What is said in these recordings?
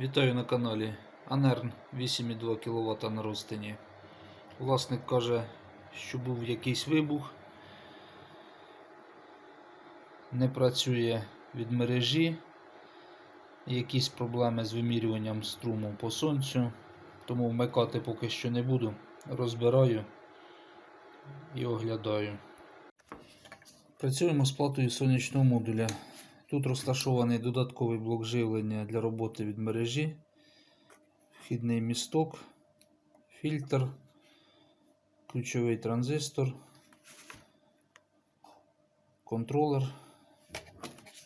Вітаю на каналі Анерн 8,2 кВт на розтині. Власник каже, що був якийсь вибух, не працює від мережі, якісь проблеми з вимірюванням струму по сонцю, тому вмикати поки що не буду. Розбираю і оглядаю. Працюємо з платою сонячного модуля. Тут розташований додатковий блок живлення для роботи від мережі, вхідний місток, фільтр, ключовий транзистор, контролер.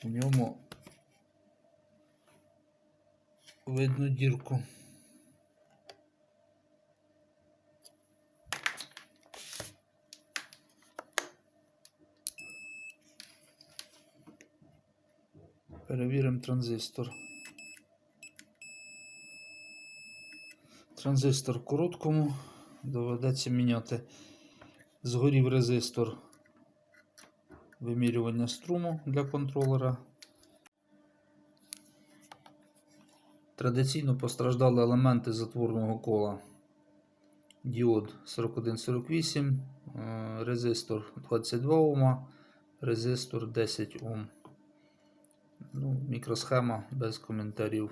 В ньому видно дірку. Перевіримо транзистор. Транзистор в короткому доведеться міняти. Згорів резистор вимірювання струму для контролера. Традиційно постраждали елементи затворного кола. Діод 4148, е, резистор 22 Ома, резистор 10 Ом. Ну, мікросхема без коментарів.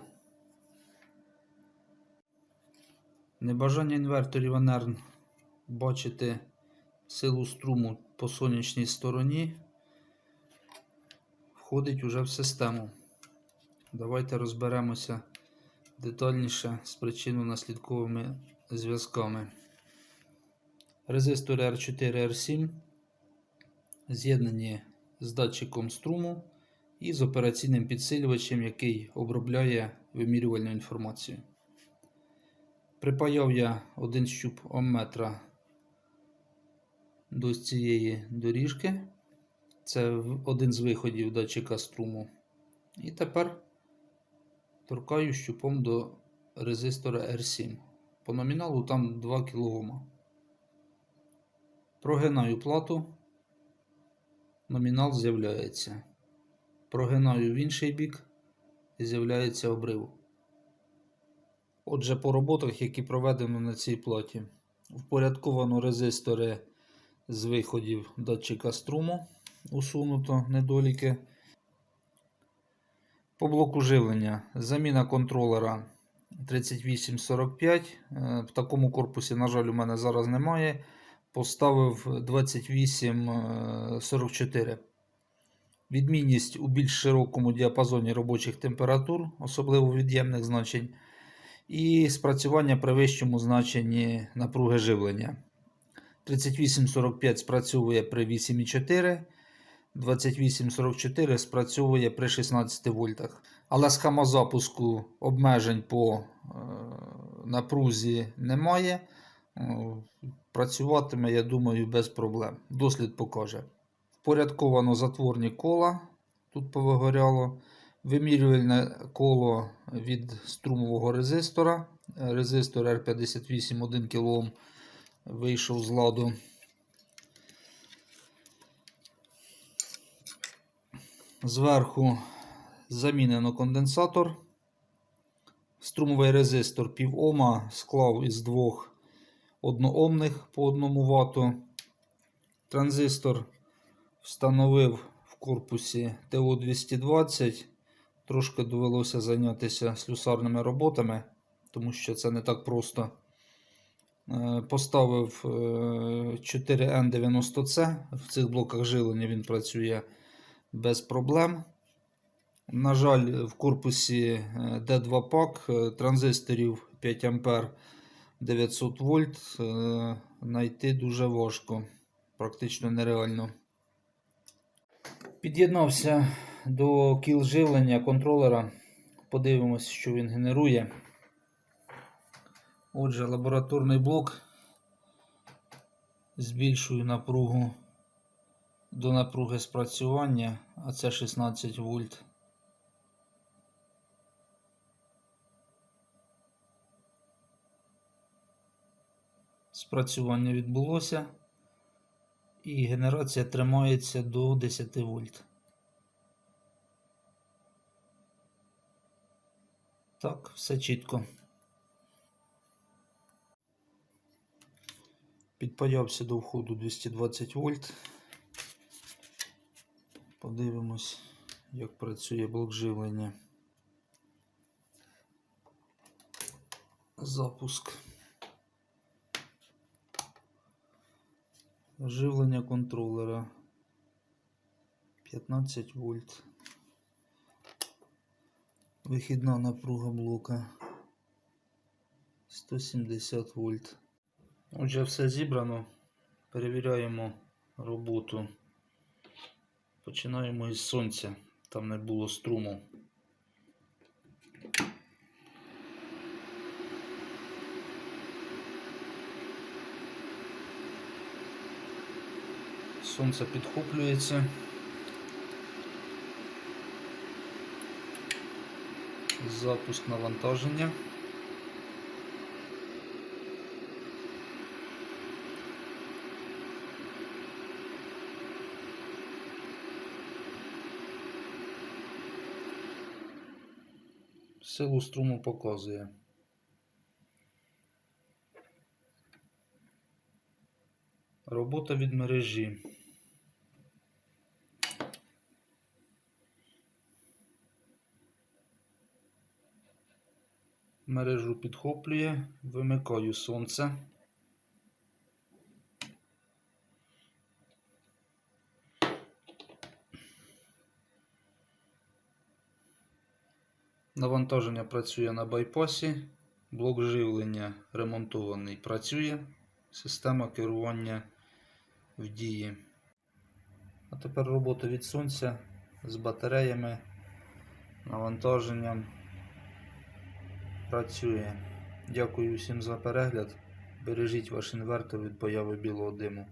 Небажання інверторів Анерн бачити силу струму по сонячній стороні входить уже в систему. Давайте розберемося детальніше з причинно-наслідковими зв'язками. Резистори R4 R7 з'єднані з датчиком струму і з операційним підсилювачем, який обробляє вимірювальну інформацію. Припаяв я один щуп омметра до цієї доріжки. Це один з виходів датчика струму. І тепер торкаю щупом до резистора R7. По номіналу там 2 кОм. Прогинаю плату, номінал з'являється. Прогинаю в інший бік і з'являється обрив. Отже, по роботах, які проведено на цій платі, впорядковано резистори з виходів датчика струму, усунуто недоліки. По блоку живлення заміна контролера 3845. Е, В такому корпусі, на жаль, у мене зараз немає. Поставив 2844. Відмінність у більш широкому діапазоні робочих температур, особливо від'ємних значень, і спрацювання при вищому значенні напруги живлення. 3845 спрацьовує при 8,4, 2844 спрацьовує при 16 вольтах. Але схема запуску обмежень по е, напрузі немає. Е, Працюватиме, я думаю, без проблем. Дослід покаже. Впорядковано затворні кола. Тут повигоряло. Вимірювальне коло від струмового резистора. Резистор R58 1 кОм вийшов з ладу. Зверху замінено конденсатор. Струмовий резистор пів Ома склав із двох одноомних по 1 Вт. Транзистор встановив в корпусі ТО-220. Трошки довелося зайнятися слюсарними роботами, тому що це не так просто. Е, Поставив е, 4N90C. В цих блоках жилення він працює без проблем. На жаль, в корпусі е, D2 пак е, транзисторів 5 А 900 вольт е, знайти дуже важко, практично нереально. Під'єднався до кіл живлення контролера. Подивимось, що він генерує. Отже, лабораторний блок. Збільшую напругу до напруги спрацювання, а це 16 вольт. Спрацювання відбулося і генерація тримається до 10 вольт. Так, все чітко. Підпаявся до входу 220 вольт. Подивимось, як працює блок живлення. Запуск. Живлення контролера 15 вольт. Вихідна напруга блока 170 вольт. Отже, все зібрано. Перевіряємо роботу. Починаємо із сонця. Там не було струму. Сонце підхоплюється. Запуск навантаження. Силу струму показує. Робота від мережі. Мережу підхоплює, вимикаю сонце. Навантаження працює на байпасі, блок живлення ремонтований працює, система керування в дії. А тепер робота від сонця з батареями, навантаженням працює. Дякую всім за перегляд. Бережіть ваш інвертор від появи білого диму.